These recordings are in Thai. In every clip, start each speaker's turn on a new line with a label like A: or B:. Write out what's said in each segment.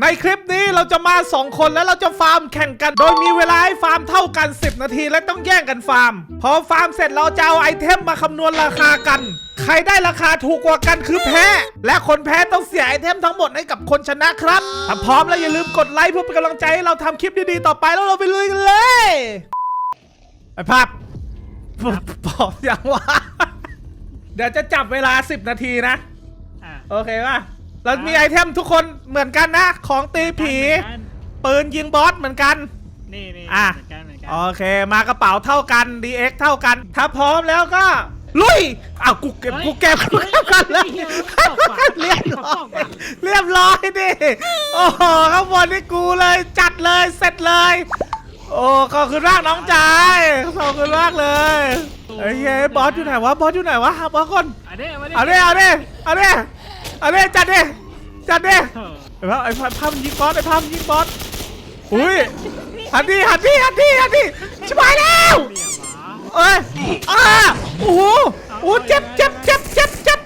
A: ในคลิปนี้เราจะมา 2 คนแล้วเราจะฟาร์มแข่งกัน โดยมีเวลาให้ฟาร์มเท่ากัน 10 นาทีและต้องแย่งกันฟาร์ม พอฟาร์มเสร็จเราจะเอาไอเทมมาคำนวณราคากัน ใครได้ราคาถูกกว่ากันคือแพ้ และคนแพ้ต้องเสียไอเทมทั้งหมดให้กับคนชนะครับ ถ้าพร้อมแล้วอย่าลืมกดไลค์เพื่อเป็นกำลังใจให้เราทำคลิปดีๆต่อไปแล้วเราไปลุยกันเลยไอภาพบอกอย่างว่าเดี๋ยวจะจับเวลา 10 นาทีนะ
B: อะ
A: โอเคป่ะ เรามีไอเทมทุกคนเหมือนกันนะ ของตีผี
B: เหมือนกัน
A: ปืนยิงบอสเหมือนกัน
B: นี่นี่
A: อะ
B: เหมือนกันเหมือนกัน
A: โอเค มากระเป๋าเท่ากัน DX เท่ากัน ถ้าพร้อมแล้วก็ ลุยอ้าวกูเก็บกูเก็บกูเก็บกันเลยเรียบร้อยเรียบร้อยดิโอ้โหข้างบนนี่กูเลยจัดเลยเสร็จเลย โอ้ขอบคุณมากน้องจายขอบคุณมากเลยเฮ้ยเฮ้ยบอสอยู่ไหนวะบอสอยู่ไหนวะหาบอสก่อน
B: เอาดิ
A: เอาดิเอาดิเอาดิ เอาดิจัดดิจัดดิ
B: เออ
A: ไอ้ภาพไอ้ภาพภาพมันยิงบอสไอ้ภาพมันยิงบอสอุ้ยหันดิหันดิหันดิหันดิชิบหายแล้ว
B: เหลี่ยมเหรอ
A: เอ้ยอ่าโอ้โหโอ้โหเจ็บเจ็บเจ็บเจ็บเจ็บ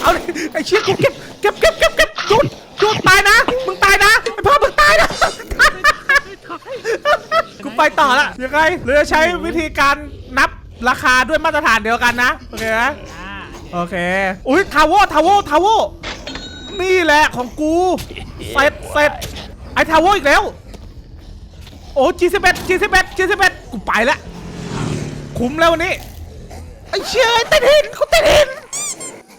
A: เอาดิไอ้เชี่ยกูเก็บเก็บเก็บเก็บเก็บจุดจุดตายนะมึงตายนะไอ้ภาพมึงตายนะกูไปต่อละยังไงหรือจะใช้วิธีการนับ ราคาด้วยมาตรฐานเดียวกันนะ โอเคไหม
B: อ่า
A: โอเค อุ้ยทาวเวอร์ทาวเวอร์ทาวเวอร์นี่แหละของกูเสร็จเสร็จไอ้ทาวเวอร์อีกแล้ว โอ้จีสิบเอ็ดจีสิบเอ็ดจีสิบเอ็ดกูไปละคุ้มแล้ววันนี้ไอ้เชี่ยติดหินกูติดหิน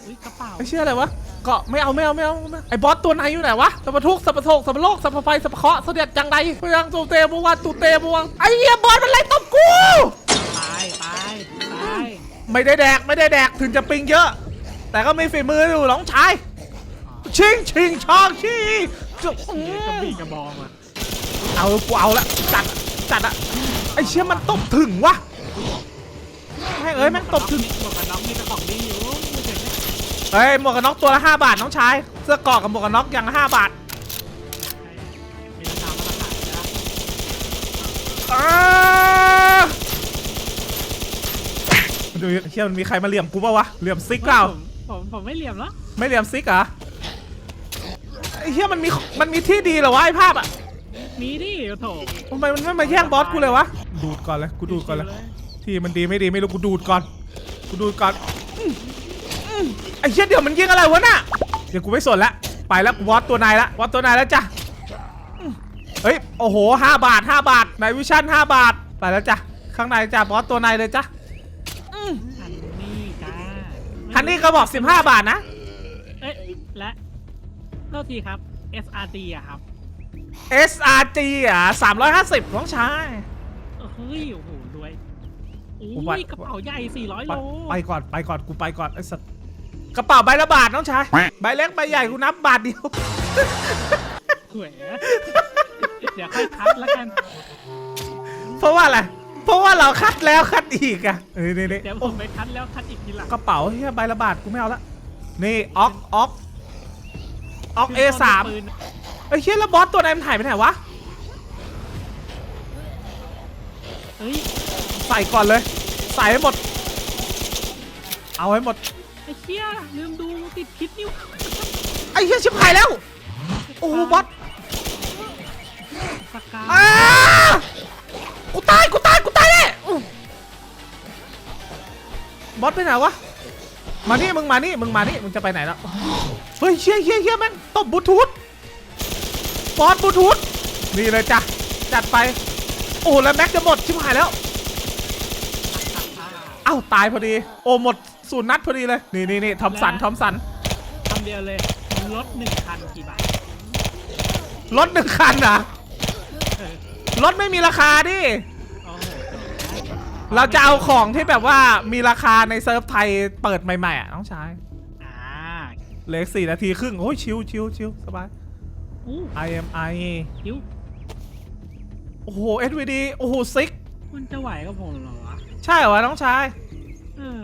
B: อุ้ยกระเป๋า
A: ไอ้เชี่ยอะไรวะเกาะไม่เอาไม่เอาไม่เอาไม่เอาไอ้บอสตัวไหนอยู่ไหนวะสัพพทุกข์สัพพโทกสัพพโลกสัพพไฟสัพพเคราะห์เสด็จจังใดพยังตูเตบวังตูเตบวังไอ้เหี้ยบอสมันไล่ตบกู
B: ตายตายตาย
A: ไม่ได้แดกไม่ได้แดกถึงจะปิงเยอะ แต่ก็มีฝีมืออยู่น้องชายชิงชิงชองชีจุ๊บ
B: กระบี่กระบองอะ
A: เอากูเอาละจัดจัดอะไอเชี่ยมันตบถึงวะแม่งเอ้ยแม่งตบถึง
B: หมวกกันน็อกมีแต่ของดีอยู่ไม่เห็นไหม
A: เฮ้ยหมวกกันน็อกตัวละ5บาทน้องชายเสื้อเกราะกับหมวกกันน็อกอย่างละ5บาท
B: มีราคามาตรฐานนะ
A: อ้า ดูเชี่ยมันมีใครมาเหลี่ยมกูปะวะเหลี่ยมซิกเปล่า
B: ผมผมผมไม่เหลี่ยมแล้ว
A: ไม่เหลี่ยมซิกเหรอไอ้เชี่ยมันมีมันมีที่ดีเหรอวะไอ้ภาพอะ
B: มีดิโถ
A: ทำไมมันไม่มาแย่งบอสกูเลยวะดูดก่อนเลยกูดูดก่อนเลยที่มันดีไม่ดีไม่รู้กูดูดก่อนกูดูดก่อนอืมอืมไอ้เชี่ยเดี๋ยวมันยิงอะไรวะน่ะเดี๋ยวกูไม่สนละไปแล้วกูวอตตัวนายละวอตตัวนายแล้วจ้ะอืมเฮ้ยโอ้โหห้าบาทห้าบาทในวิชั่นห้าบาทไปแล้วจ้ะข้างในจ้ะบอสตัวนายเลยจ้ะอืม
B: ฮันนี่จ้า
A: ฮันนี่ก็บอก 15 บาทนะ
B: เอ๊ะและโทษทีครับ SRT อะครับ
A: SRG อะ350น้องชาย
B: เฮ้ย โอ้โหรวยโอ้
A: ผมว่า
B: ยกระเป๋าใหญ่ 400
A: ไป
B: โล
A: ไปก่อนไปก่อนกูไปก่อนไอ้สัตว์กระเป๋าใบละบาทน้องชาย ใบเล็กใบใหญ่กูนับบาทเดียว
B: สวย เดี๋ยวค่อยคัดแล้วกัน
A: เพราะว่าอะไร เพราะว่าเราคัดแล้วคัดอีกอะเอ้ยนี่นี่
B: เดี๋ยวผมไปคัดแล้วคัดอีกทีหลัง
A: กระเป๋าเฮียใบละบาทกูไม่เอาละนี่ออกออกออก A3
B: ปืน
A: ไอ้เฮียแล้วบอสตัวไหนมันถ่ายไปไหนวะ
B: เฮ้ย
A: ใส่ก่อนเลยใส่ให้หมด เอาให้หมด
B: ไอ้เชี่ยลืมดูติดคิดนิ้ว
A: ไอ้เฮียชิบหายแล้ว โอ้โหบอส
B: สกา
A: อ้า กูตายกูตายกูตายแน่อู้บอสไปไหนวะ มานี่มึงมานี่มึงมานี่มึงจะไปไหนแล้วเฮ้ยเชี่ยเชี่ยเชี่ยแม่งตบบลูทูธบอสบลูทูธนี่เลยจ้ะจัดไป โอ้แล้วแม็กจะหมดชิบหายแล้ว เอ้าตายพอดี โอ้หมดศูนย์นัดพอดีเลย นี่นี่นี่ทอมสันทอมสัน
B: คำเดียวเลยรถหนึ่งคันกี่บาท
A: รถหนึ่งคันนะ
B: เออ
A: รถไม่มีราคาดิ
B: โอ้โห
A: เราจะเอาของที่แบบว่ามีราคาในเซิร์ฟไทยเปิดใหม่ๆอะน้องชาย
B: อ่า
A: เหลืออกสี่นาทีครึ่งโอ้ยชิวชิวชิวสบาย
B: อู้
A: IMI
B: คิ้ว
A: โอ้โห SVD โอ้โหซิก
B: มันจะไหวกับผมเหรอวะ
A: ใช่เหรอวะน้องชาย
B: เออ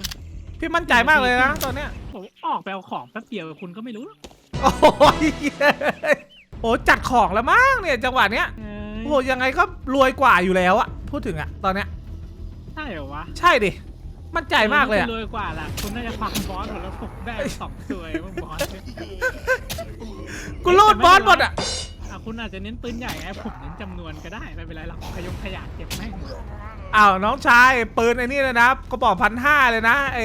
A: พี่มั่นใจมากเลยนะตอนเนี้ย
B: ผมออกไปเอาของแป๊บเดียวคุณก็ไม่รู้หรอก
A: โอ้ยโอ้จัดของแล้วมั้งเนี่ยจังหวะเนี้ย
B: เอ้
A: โอ้โหยังไงก็รวยกว่าอยู่แล้วอะพูดถึงอะตอนเนี้ย
B: ใช่เหรอวะ
A: ใช่ดิมั่นใจมากเลยอะ
B: คุณรวยกว่าล่ะคุณน่าจะฟังบอสหมดแล้วผมได้สองตัวเองบอสเนี่ย
A: กูรูดบอสหมดอะ
B: อะคุณอาจจะเน้นปืนใหญ่ไงผมเน้นจำนวนก็ได้ไม่เป็นไรหรอกขยงขยะเก็บแม่งหมด
A: อ้าวน้องชายปืนไอ้นี่เลยนะก็บอกพันห้าเลยนะไอ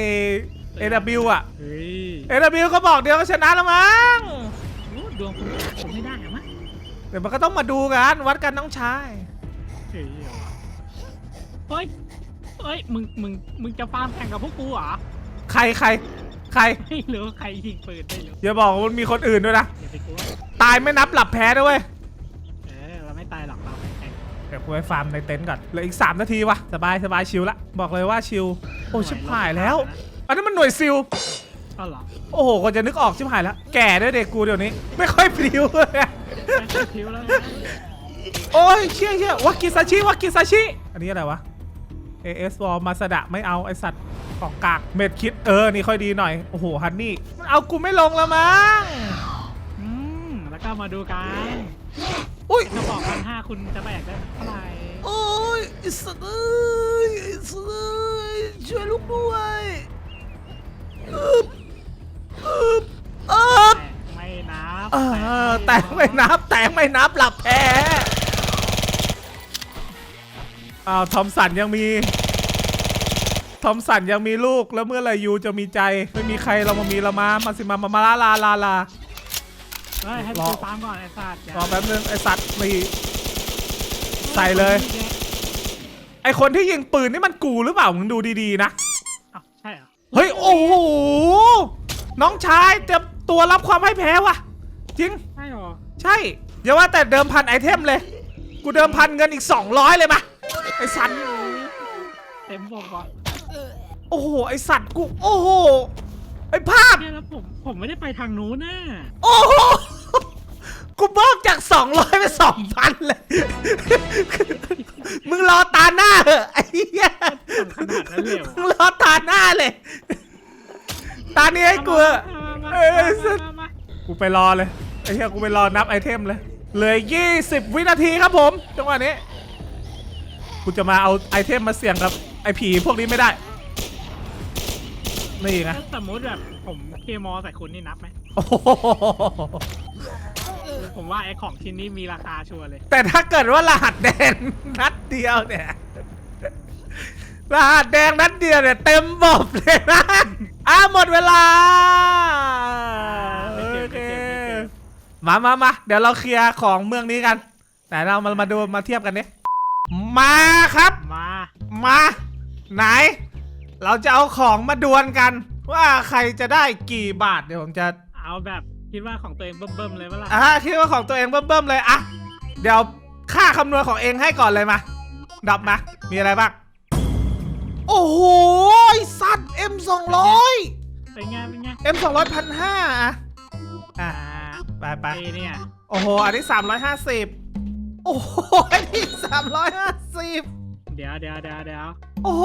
A: เอวอะ
B: เฮ้ย
A: เอวก็บอกเดียวก็ชนะแล้วมั้ง
B: โอ้ดวงคุณผมไม่ได้อะมั้ง
A: เดี๋ยวมันก็ต้องมาดูกันวัดกันน้องชาย
B: เฮ้ยเฮ้ยเฮ้ยมึงมึงมึงจะฟาร์มแข่งกับพวกกูเหรอ
A: ใครใครใคร
B: ไม่รู้ใครยิงปืนไม่รู้
A: อย่าบอกว่ามันมีคนอื่นด้วยนะ
B: อย่าไปกลัว
A: ตายไม่นับหลับแพ้ด้วยเวย
B: เออเราไม่ตายหรอกเราแข่ง
A: เดี๋ยวกูไปฟาร์มในเต็นท์ก่อนเหลืออีก 3 นาทีวะสบายสบายชิลละบอกเลยว่าชิลโอ้ชิบหายแล้ว อันนั้นมันหน่วยซิล
B: ก็เหรอ
A: โอ้โหก็จะนึกออกชิบหายแล้วแก่ด้วยเด็กกูเดี๋ยวนี้ ไม่ค่อยพริ้วเลยอะ
B: ไม่ใช่ คิวแล้วนะ
A: โอ้ยเชี่ยเชี่ยวากิซาชิวากิซาชิอันนี้อะไรวะ AS w a l มาสดะไม่เอาไอสัตว์ของกากเม็ดคิดเออ นี่ค่อยดีหน่อย โอ้โหฮันนี่มันเอากูไม่ลงแล้วมั้ง
B: อืมแล้วก็มาดูกัน
A: อุ้ย
B: จะบอกพันห้าคุณจะแบกได้เท่าไหร่
A: โอ้ยไอ้สัตว์เอ้ยไอ้สัตว์เอ้ยช่วยลูกด้วยอึบอึบอึบ
B: แต่ไม่นั บ
A: เออแต่ไม่นับ แต่ไม่นับหลับแพ้อ้าวทอมสันยังมีทอมสันยังมีลูกแล้วเมื่อไหรยูจะมีใจไม่มีใครเรามามีเรามามาสิมามามาลาลาลาลา
B: เฮ้ยให้
A: รอ
B: ดูตามก่อนไอ้สัตว์อย่าร
A: อแป๊บนึงไอสัตว์นี่ ใส่เลย ไอคนที่ยิงปืนนี่มันกูหรือเปล่ามึงดูดีๆนะ
B: อ้าวใช่เหรอ
A: เฮ้ยโอ้โหน้องชายเตรียมตัวรับความให้แพ้ว่ะ จริง
B: ใช่เหรอ
A: ใช่อย่าว่าแต่เดิมพันไอเทมเลย กูเดิมพันเงินอีก 200 เลยมาไอสัตว์
B: เต็มบอกก่อน
A: โอ้โหไอสัตว์กูโอ้โหไอภาพ
B: เนี่ยแล้วผมผมไม่ได้ไปทางนู้นน่ะ
A: โอ้โหกูเบิกจาก 200ไป2,000 เลย มึงรอตาหน้าเหอะไอ้เหี้ย
B: ขนาดนั้นเลยเหรอ
A: มึงรอตาหน้าเลย ตานี้ให้กูเถอะ
B: มา
A: เอ้ย
B: มา
A: สุด
B: มามา
A: กูไปรอเลยไอ้เหี้ยกูไปรอนับไอเทมเลยเหลือ20 วินาทีครับผมจังหวะนี้กูจะมาเอาไอเทมมาเสี่ยงกับไอผีพวกนี้ไม่ได้นี่ไง
B: ถ้าสมมติแบบผมเคมอใส่คุณนี่นับไหม
A: โอ้โห
B: ผมว่าไอ้ของชิ้นนี้มีราคาชัวร์เลย
A: แต่ถ้าเกิดว่ารหัสแดง นัดเดียวเนี่ยรหัสแดงนัดเดียวเนี่ยเต็มบบเลยนะอะหมดเวลา มามามาเดี๋ยวเราเคลียร์ของเมืองนี้กันแต่เรามามาดูมาเทียบกันดิมาครับ
B: มา
A: มา ไหน เราจะเอาของมาดวลกัน ว่าใครจะได้กี่บาทเดี๋ยวผมจะ
B: เอาแบบคิดว่าของตัวเองเบิ่มๆเลยเปะล่ะ
A: อะคิดว่าของตัวเองเบิ่มๆเลยอะเดี๋ยวค่าคำนวณของเองให้ก่อนเลยมาดับมา มีอะไรบ้าง โอ้โหไอ้สัตว์ M 200
B: เป็นไงเป็นไง
A: M 200พันห้าอะอะ
B: อ่า
A: ไปไป
B: ไอ้เนี่ย
A: โอ้โห อันนี้ 350 โอ้โห อันนี้ 350
B: เดี๋ยวเดี๋ยวเดี๋ยวเดี๋ยว
A: โอ้โห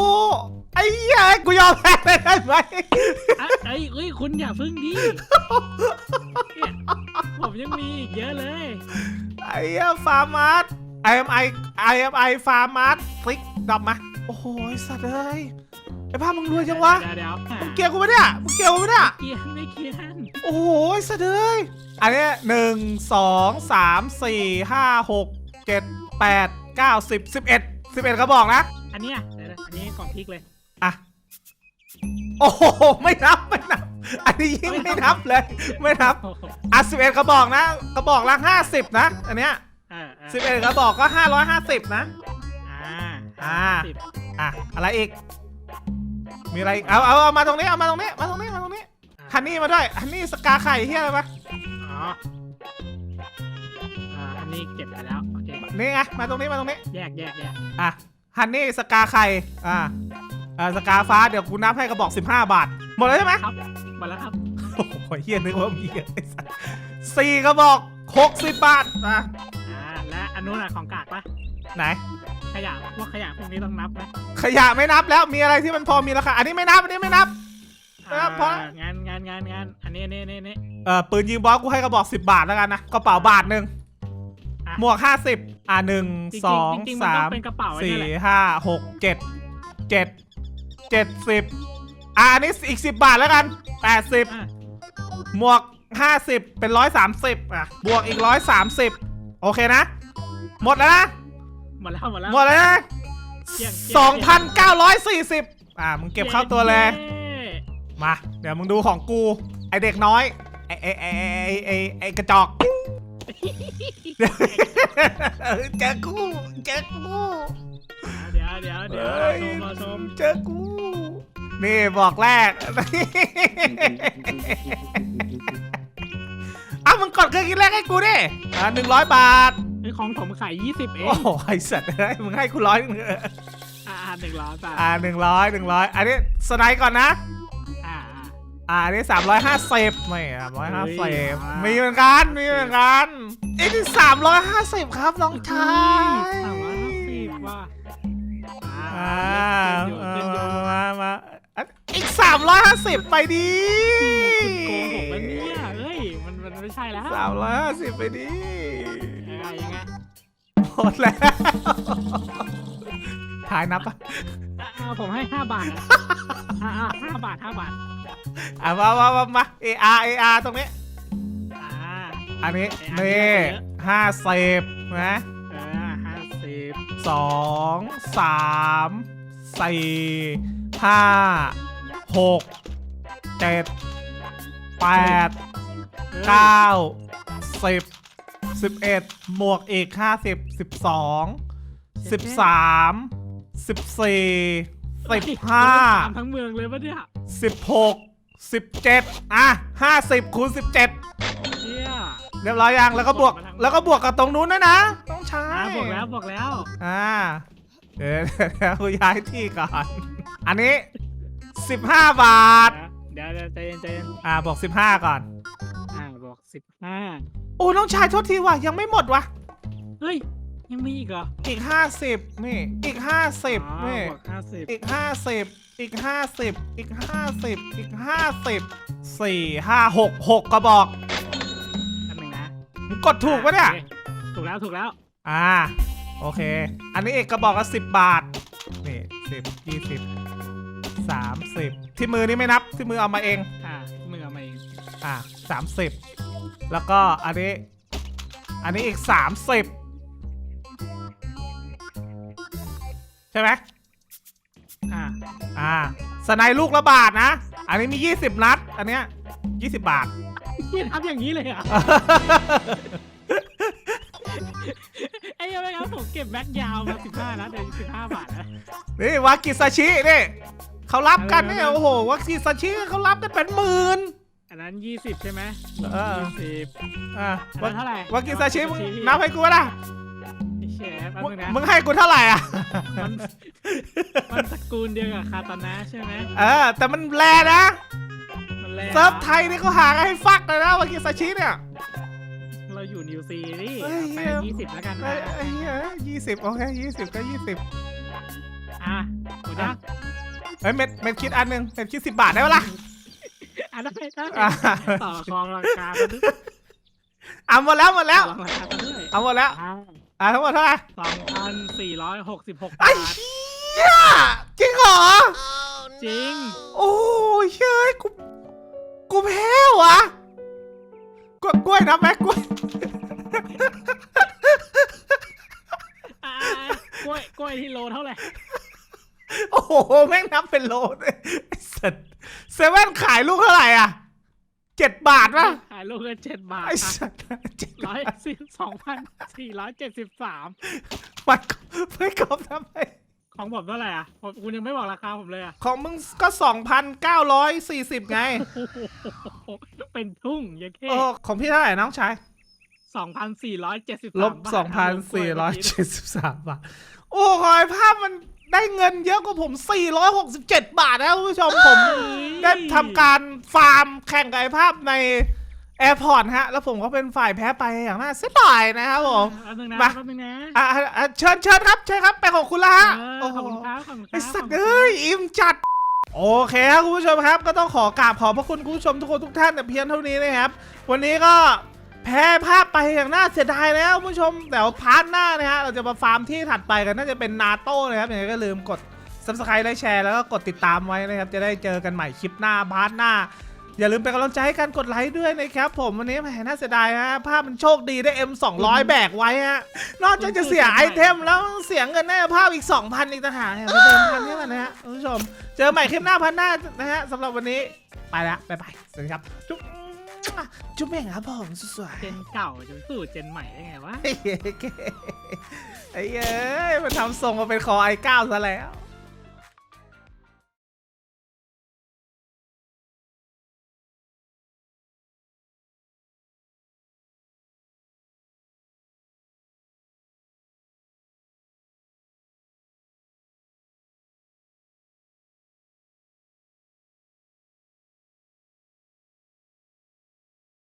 A: ไอ้เหี้ยกูยอมแพ้เลยได้ไหม
B: อะไอ้เอ้ยคุณอย่าพึ่งดิเนี่ยผมยังมีอีกเยอะเลย
A: ไอ้เหี้ยฟาร์มาร์ IMI IMI ฟาร์มาร์คลิกดับมา โอ้โหไอ้สัตว์เอ้ยไอ้ภาพมึงรวยจังวะ
B: เดี๋ยวเดี๋ยว
A: มึงเกลียวกูปะเนี่ยมึงเกลียวกูปะเนี่ย
B: เกียร์ไม่เกียร์
A: โอ้โหไอ้สัตว์เอ้ยอันเนี้ยหนึ่งสองสามสี่ห้าหกเจ็ดแปดเก้าสิบสิบเอ็ดสิบเอ็ดกระบอกนะ
B: อันเนี้ยเดี๋ยวๆอันนี้ของพริกเลย
A: อะโอ้โหไม่นับไม่นับ อันนี้ยิ่งไม่นับเลย ไม่นับ
B: โอ้โห
A: อะสิบเอ็ดกระบอกนะ กระบอกละห้าสิบนะ อันเนี้ย
B: เออเออ
A: สิบเอ็ดกระบอกก็ห้าร้อยห้าสิบนะ
B: อ่า
A: อ่า
B: สิบ
A: อะอะไรอีก มีอะไรอีกเอาเอาเอามาตรงนี้ เอามาตรงนี้ มาตรงนี้ มาตรงนี้ ฮันนี่มาด้วย ฮันนี่สกาไข่เฮียอะไรปะ
B: อ๋ออ่าอันนี้เก็บไปแล้ว โอเค
A: นี่ไง มาตรงนี้ มาตรงนี้
B: แยกแยกแยก
A: อะ ฮันนี่สกาไข่ อ่าอ่าสกาฟ้า เดี๋ยวกูนับให้กระบอก 15 บาท หมดแล้วใช่ไหม
B: ครับ หมดแล้วครับ
A: โอ้โหเฮียนึกว่ามีไอ้สัสสี่กระบอกหกสิบบาทอะ
B: อ่าและอันนู้นอะของกากปะ
A: ไหน
B: ขยะพวกขยะพวกนี้ต้องนับไหม
A: ขยะไม่นับแล้วมีอะไรที่มันพอมีราคาอันนี้ไม่นับอันนี้ไม่นับครับเพราะ
B: อ่งานงานงานงานอันนี้อันนี้อันนี้อันนี้
A: เอ่อปืนยิงบอสกูให้กระบอก 10 บาทแล้วกันนะกระเป๋าบาทหนึ่ง
B: อะ
A: หมวก 50 อะหนึ่ง
B: จริง
A: สอง
B: ๆจริงๆมัน
A: สา
B: ต้อ
A: ม
B: งเป็นกระเป๋าไอ้
A: สี่
B: นี่แหละ
A: ห้าหกเจ็ดเจ็ดเจ็ดสิบอ่าอันนี้อีกสิบบาทแล้วกันแปดสิบ
B: อะ
A: หมวกห้าสิบเป็นร้อยสามสิบอะ บวกอีกร้อยสามสิบโอเคนะ หมดแล้วนะ
B: หมดแล้วหมดแล้ว
A: หมดแล้วนะ
B: เกี่ยงเกี่ยง
A: สองพันเก้าร้อยสี่สิบอ่ามึงเก็บเข้าตัวเลย
B: ย้
A: มา เดี๋ยวมึงดูของกู ไอเด็กน้อย ไอไอไอไอไอไอกระจอก เจอกู เจอกู
B: เดี๋ยวเดี๋ยวเดี๋ยว
A: เฮ้ย
B: ชมรอชม
A: เจอกู นี่บอกแรก อะมึงกดเครื่องคิดแรกให้กูดิอะหนึ่งร้อยบาท
B: ไอ้ของผมขายยี่สิบเอง
A: โอ้โหไอสัตว์เอ้ยมึงให้กูร้อยหนึงเถอะ
B: อ่าหนึ่งร้อยบาท
A: อ่าหนึ่งร้อยหนึ่งร้อยอันนี้สไนด์ก่อนนะ
B: อ่า
A: อ่าอันนี้สามร้อยห้าสิบไม่สามร้อยห้า
B: เฮ้
A: สิ
B: ย
A: บ
B: อ่ามี
A: มีเหมือนกันมีเหมือนกันอันนี้สามร้อยห้าสิบครับน้องชาย
B: สามร้อยห้าสิบว่า
A: อ่า
B: อ่าขึ้นอยู่
A: มามาอะอีกสามร้อยห้าสิบไปดี
B: คุณโกงผมแล้วเนี่ยเฮ้ย มันมันไม่ใช่แล้ว
A: สามร้อยห้าสิบไปดี
B: ยังไงยังไง
A: หมดแล้วถ่ายนับปะ
B: อ่าผมให้ห้าบาทอะอ่าอ่าห้าบาทห้าบาท
A: อะมามามามาเออาร์เออาร์ตรงนี้
B: อ่า
A: อันนี้
B: เออาร์
A: นี่
B: เยอะ
A: ห้าสิบนะ
B: อ่าห้าสิบ
A: สองสามสี่ห้าหกเจ็ดแปดเก้าสิบ สิบเอ็ดหมวกอีกห้าสิบสิบสองสิบสามสิบสี่สิบห้า
B: ตามทั้งเมืองเลยปะเนี่ย
A: สิบหกสิบเจ็ดอะห้าสิบคูณสิบเจ็ด
B: เชี่ย
A: เรียบร้อยยังแล้วก็บวก
B: บวกมาทั้ง
A: แล้วก็บวกกับตรงนู้นด้วยนะ ต้องใช้
B: อ่าบอกแล้วบอกแล้ว
A: อ่าเดี๋ยวเดี๋ยวกูย้ายที่ก่อนอันนี้15บาท
B: เดี๋ยวเดี๋ยวใจเย็นใจเย็น
A: อ่าบอก15ก่อน
B: อ่าบอกสิบห้า
A: โอ้น้องชายโทษทีว่ะยังไม่หมดว่ะ
B: เฮ้ย ยังมีอีกเหรอ
A: อีก50นี่อีก
B: อ๋อ
A: 50นี่
B: บอกห้าสิบ
A: อีก50อีก50อีก50อีก50 4 5 6 6กระบอก
B: อันหนึ่งนะ
A: มึงกดถูกปะเนี่ย
B: โอคถูกแล้วถูกแล้ว
A: อ่า โอเค อันนี้เอกกระบอกละ10บาท นี่10 20 30ที่มือนี่ไม่นับ ที่มือเอามาเอง
B: อ่ามือเอามาเอง
A: อะสามสิบ แล้วก็อันนี้ อันนี้อีกสามสิบใช่ไหม
B: อ่า
A: อ่า สไนลูกละบาทนะ อันนี้มียี่สิบนัด อันเนี้ยยี่สิบบาท
B: พี่ทำอย่างนี้เลยเหรอะ ไอ้ยังไงครับผมเก็บแม็กยาวมาสิบห้านะเดี๋ยวสิบห้าบาทนะ
A: นี่วากิซาชินี่เขารับกันเนี่ย
B: อะไรนะ
A: โอ้โหวากิซาชิเขารับกันเป็นหมื่น
B: อันนั้น ยี่สิบใช่ไหม
A: เออ
B: ยี่สิบ
A: อะ
B: อันนั้นเท่าไหร่
A: วากิซาชิมึง
B: วากิซาชิ
A: นับให้กูนะ
B: ไอ้เชฟแป๊บ
A: มึง
B: นึงนะ
A: มึงให้กูเท่าไหร่อะ
B: มันมันตระกูลเดียวกับคาตานะใช่ไหม
A: เออ แต่มันแลนะ
B: มันแรง
A: เซิร์ฟไทยนี่เขาหากันให้ฟักเลยนะวากิซาชิเนี่ย
B: เราอยู่นิวซีนี่
A: เฮ้ย
B: ไป
A: เหี้ย
B: ยี่สิบแล้วกัน
A: ไอ้
B: นะ
A: ไอ้เหี้ยยี่สิบโอเคยี่สิบก็ยี่สิบ
B: อะหมดยัง
A: เฮ้ยเม็ดเม็ดคิดอันหนึ่งเม็ดคิดสิบบาทได้ปะล่ะ
B: อะได้ได้
A: อะ
B: ต่อรองราคากันด้วย
A: เอาหมดแล้วหมดแล้ว
B: ต่อรองราคากันด้วย
A: เอาหมดแล้ว
B: อ่า
A: อะทั้งหมดเท่าไหร่
B: สองพันสี่ร้อยหกสิบหก
A: ไอ้
B: บาท
A: เหี้ยจริงเหรอ
B: จริง
A: โอ้ยเฮ้ยกู กูแพ้วะกล้วยกล้วยนะแม่กล้วย
B: อ่ากล้วยกล้วยที่โลเท่าไหร่
A: โอ้โห แม่งนับเป็นโลเลยไอ้สัตว์ เซเว่นขายลูกเท่าไหร่อะเจ็ดบาทปะ
B: ขายลูกละเจ็ดบาท
A: ไอ้
B: ค่ะ
A: สัตว์เจ็ด
B: ร้อยสี่สองพันสี่ร้อยเจ็ดสิบสาม
A: มันไม่กอบทำไม
B: ของผมเท่าไหร่อะผมคุณยังไม่บอกราคาผมเลยอะ
A: ของมึงก็2,940ไง
B: โอ้โหเป็นทุ่งยังแค่
A: โอ้ของพี่เท่าไหร่น้องชาย
B: สองพันสี่ร้อยเจ็ดสิบ
A: ลบ2,477บาท โอ้ขอยภาพมัน ได้เงินเยอะกว่าผม 467 บาทนะคุณผู้ชมผมได้ทำการฟาร์มแข่งกับไอ้ภาพในแอร์พอร์ตฮะ แล้วผมก็เป็นฝ่ายแพ้ไปอย่างน่าเสียดายนะครับผม
B: แป๊บนึงนะ
A: มา
B: แป๊บนึงนะ
A: อะอะอะเชิญเชิญครับเชิญครับไปของคุณละฮะ
B: เออ
A: โอ้
B: ขอบ
A: โห
B: คุณครับขอบคุณครับ
A: ไอสัตว์
B: ขบคุณครับ
A: เอ้ยอิ่มจัด โอเคครับคุณผู้ชมครับ ก็ต้องขอกราบขอบพระคุณคุณผู้ชมทุกคนทุกท่านแต่เพียงเท่านี้นะครับ วันนี้ก็ แพ้ภาพไปอย่างน่าเสียดายแล้วคุณผู้ชมแต่ว่าพาร์ทหน้านะฮะเราจะมาฟาร์มที่ถัดไปกันน่าจะเป็นนาโต้นะครับอย่างไรก็ลืมกด subscribe และแชร์แล้วก็กดติดตามไว้นะครับ จะได้เจอกันใหม่คลิปหน้าพาร์ทหน้า อย่าลืมเป็นกำลังใจให้กันกดไลค์ด้วยนะครับ ผมวันนี้แหมน่าเสียดายฮะภาพมันโชคดีได้ M 200 แบกไว้ฮะนอกจากจะเสียไอเทมแล้วเสียเงินในภาพอีก 2,000 อีกต่างหากเนี่ยไปเดิมพันให้มันนะฮะคุณผู้ชม เจอใหม่คลิปหน้าพันหน้านะฮะสำหรับวันนี้ไปแล้วบ๊ายบายสวัสดีครับจุ๊บ จุ๊บแม่งครับผมสวย
B: เจนเก่าจะไปสู่เจนใหม่ได้ไงวะ
A: ๆไอ้เย้ยมันทำทรงมาเป็นคอไอเก้าซะแล้ว